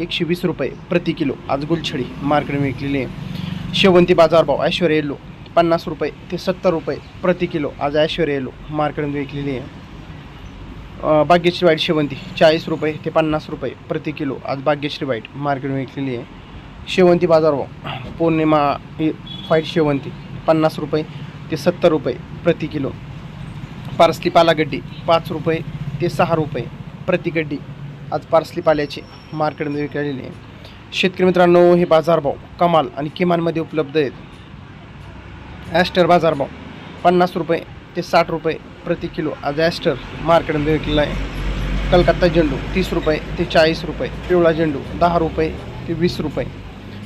एकशे वीस रुपये प्रति किलो. आज गुलछडी मार्केटमध्ये विकलेली आहे. शेवंती बाजारभाव ऐश्वर्य येलो पन्नास रुपये ते सत्तर रुपये प्रति किलो. आज ऐश्वर्य येलो मार्केटमध्ये विकलेली आहे. भाग्यश्री वाईट शेवंती चाळीस रुपये ते पन्नास रुपये प्रति किलो. आज भाग्यश्री वाईट मार्केटमध्ये विकलेली आहे. शेवंती बाजारभाव पौर्णिमा ही व्हाईट शेवंती पन्नास रुपये ते सत्तर रुपये प्रति किलो. पार्सली पालागड्डी पाच रुपये ते सहा रुपये प्रति गड्डी. आज पार्सली पाल्याचे मार्केटमध्ये विकलेली आहे. शेतकरी मित्रांनो हे बाजारभाव कमाल आणि किमानमध्ये उपलब्ध आहेत. ॲस्टर बाजारभाव पन्नास रुपये ते साठ रुपये प्रति किलो आज ॲस्टर मार्केटमध्ये विकलेला आहे. कलकत्ता झेंडू तीस रुपये ते चाळीस रुपये पिवळा झेंडू दहा रुपये ते वीस रुपये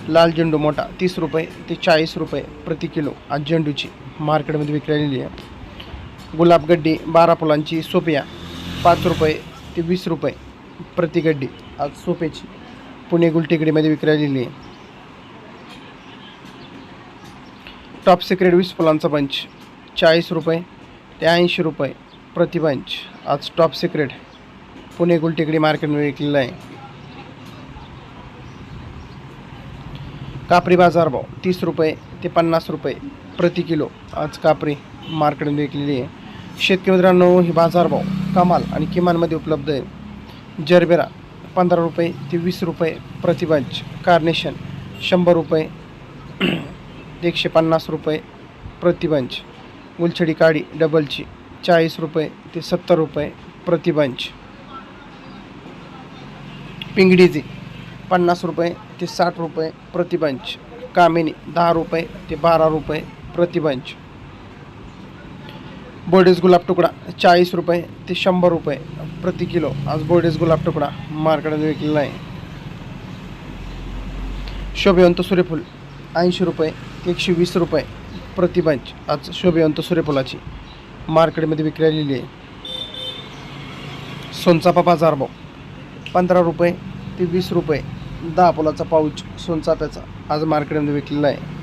लाल झेंडू मोठा तीस रुपये ते चाळीस रुपये प्रति किलो आज झेंडूची मार्केटमध्ये विकलेली आहे. गुलाबगड्डी बारा फुलांची सोपिया पाच रुपये ते वीस रुपये प्रतिगड्डी आज सोप्याची पुणे गुलटेकडीमध्ये विक्रायलेली आहे. टॉप सिक्रेट वीस फुलांचा बंच चाळीस रुपये ते ऐंशी रुपये प्रति बंच आज टॉप सिक्रेट पुणे गुलटेकडी मार्केटमध्ये विकलेला आहे. कापरी बाजारभाव तीस रुपये ते पन्नास रुपये प्रति किलो. आज कापरी मार्केटमध्ये विकलेली आहे. शेतकरी मित्रांनो ही बाजारभाव कमाल आणि किमानमध्ये उपलब्ध आहे. जरबेरा पंधरा रुपये ते वीस रुपये प्रतिबंच. कार्नेशन शंभर रुपये एकशे पन्नास रुपये प्रतिबंच. उलछडी गुलछडी काडी डबलची चाळीस रुपये ते सत्तर रुपये प्रतिबंच. पिंगडीचे पन्नास रुपये ते साठ रुपये प्रतिबंच. कामिनी दहा रुपये ते बारा रुपये प्रतिबंच. बोर्डेस गुलाब तुकडा चाळीस रुपये ते शंभर रुपये प्रति किलो. आज बोर्डेस गुलाब तुकडा मार्केटमध्ये विकलेला आहे शोभिवंत सूर्यफूल ऐंशी रुपये ते एकशे वीस रुपये प्रति बंच. आज शोभिवंत सूर्यफुलाची मार्केटमध्ये विक्री आलेली आहे. सोनचापा बाजारभाव पंधरा रुपये ते वीस रुपये. दहा फुलाचा पाऊच सोनचाफ्याचा आज मार्केटमध्ये विकलेला आहे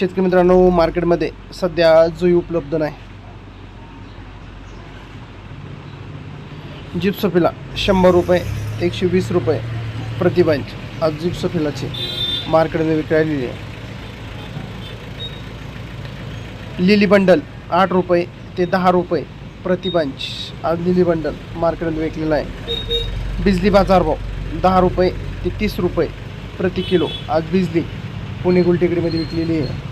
शेतकरी मित्रांनो मार्केटमध्ये सध्या जुई उपलब्ध नाही. जिप्सोफिला शंभर रुपये एकशे वीस रुपये प्रतिबंच आज जिप्सोफिलाची मार्केटमध्ये विक्री आहे. लिली बंडल आठ रुपये ते दहा रुपये प्रतिबंच आज लिली बंडल मार्केटमध्ये विकलेला आहे. बिजली बाजारभाव दहा रुपये ते तीस रुपये प्रति किलो. आज बिजली पुणे गुलटेकडीमध्ये विकलेली आहे.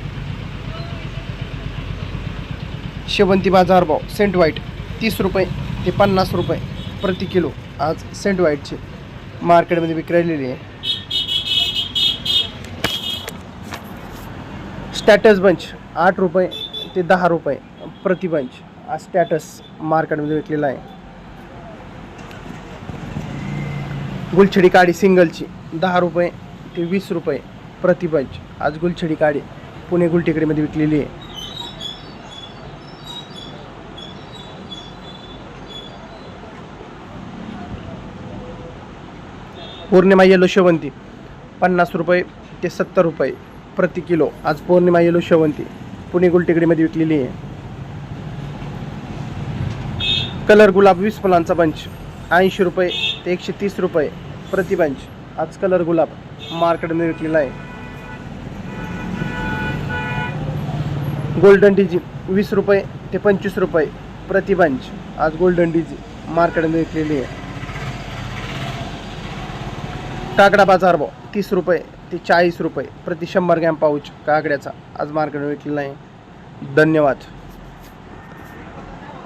शेवंती बाजार भाव सेंट व्हाईट तीस रुपये ते पन्नास रुपये प्रति किलो आज सेंट वाईटचे मार्केटमध्ये विक्री राहिलेली आहे. स्टॅटस बंच आठ रुपये ते दहा रुपये प्रति बंच आज स्टॅटस मार्केटमध्ये विकलेला आहे. गुलछडी काडी सिंगलची दहा रुपये ते वीस रुपये प्रति बंच आज गुलछडी काडी पुणे गुलटेकडीमध्ये विकलेली आहे. पौर्णिमा येलो शेवंती पन्नास रुपये ते सत्तर रुपये प्रति किलो. आज पौर्णिमा येलो शेवंती. पुणे गुलटेकडीमध्ये विकलेली आहे. कलर गुलाब वीस फुलांचा बंच ऐंशी रुपये ते एकशे तीस रुपये प्रति बंच आज कलर गुलाब मार्केटमध्ये विकलेला आहे. गोल्डन डीजी वीस रुपये ते पंचवीस रुपये प्रति बंच आज गोल्डन डीजी मार्केटमध्ये विकलेली आहे. काकडा बाजार भाव तीस रुपये ते चाळीस रुपये प्रति शंभर ग्रॅम पाऊच काकड्याचा. आज मार्केट विकलेला आहे धन्यवाद.